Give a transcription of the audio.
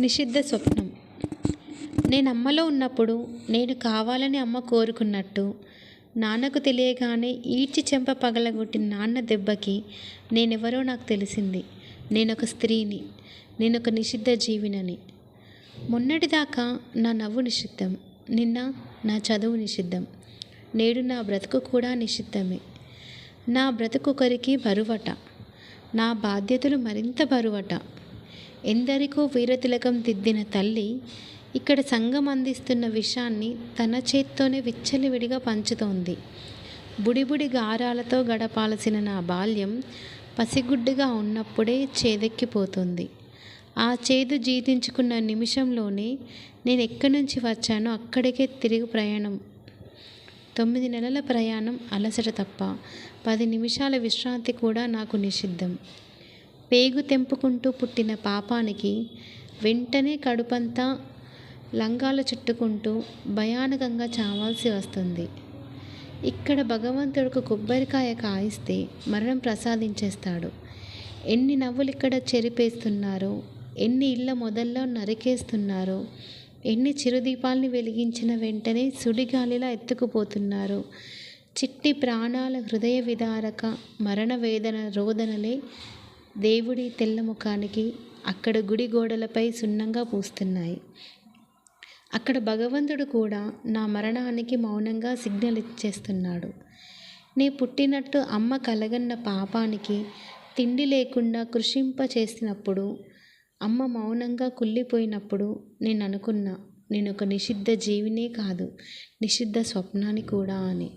నిషిద్ధ స్వప్నం. నేను అమ్మలో ఉన్నప్పుడు నేను కావాలని అమ్మ కోరుకున్నట్టు నాన్నకు తెలియగానే ఈడ్చి చెంప పగలగొట్టిన నాన్న దెబ్బకి నేనెవరో నాకు తెలిసింది. నేనొక స్త్రీని. నేనొక నిషిద్ధ జీవినని. మొన్నటిదాకా నా నవ్వు నిషిద్ధం. నిన్న నా చదువు నిషిద్ధం. నేడు నా బ్రతుకు కూడా నిషిద్ధమే. నా బ్రతుకొకరికి బరువట. నా బాధ్యతలు మరింత బరువట. ఎందరికో వీరతిలకం దిద్దిన తల్లి ఇక్కడ సంఘం అందిస్తున్న విషాన్ని తన చేత్తోనే విచ్చలివిడిగా పంచుతోంది. బుడిబుడి గారాలతో గడపాల్సిన నా బాల్యం పసిగుడ్డుగా ఉన్నప్పుడే చేదెక్కిపోతుంది. ఆ చేదు జీతించుకున్న నిమిషంలోనే నేను ఎక్కడి నుంచి వచ్చానో అక్కడికే తిరిగి ప్రయాణం. తొమ్మిది నెలల ప్రయాణం అలసట తప్ప పది నిమిషాల విశ్రాంతి కూడా నాకు నిషిద్ధం. పేగు తెంపుకుంటూ పుట్టిన పాపానికి వెంటనే కడుపంతా లంగాలు చుట్టుకుంటూ భయానకంగా చావాల్సి వస్తుంది. ఇక్కడ భగవంతుడికి కొబ్బరికాయ కాయిస్తే మరణం ప్రసాదించేస్తాడు. ఎన్ని నవ్వులు ఇక్కడ చెరిపేస్తున్నారో ఎన్ని ఇళ్ళ మొదల్లో నరికేస్తున్నారో ఎన్ని చిరుదీపాల్ని వెలిగించిన వెంటనే సుడిగాలిలా ఎత్తుకుపోతున్నారు. చిట్టి ప్రాణాల హృదయ విదారక మరణ వేదన రోదనలే దేవుడి తెల్ల ముఖానికి అక్కడ గుడి గోడలపై సున్నంగా పూస్తున్నాయి. అక్కడ భగవంతుడు కూడా నా మరణానికి మౌనంగా సిగ్నల్ ఇచ్చేస్తున్నాడు. నీ పుట్టినట్టు అమ్మ కలగన్న పాపానికి తిండి లేకుండా కృషింప చేసినప్పుడు అమ్మ మౌనంగా కుళ్ళిపోయినప్పుడు నేను అనుకున్నా నేను ఒక నిషిద్ధ జీవినే కాదు నిషిద్ధ స్వప్నాన్ని కూడా అని.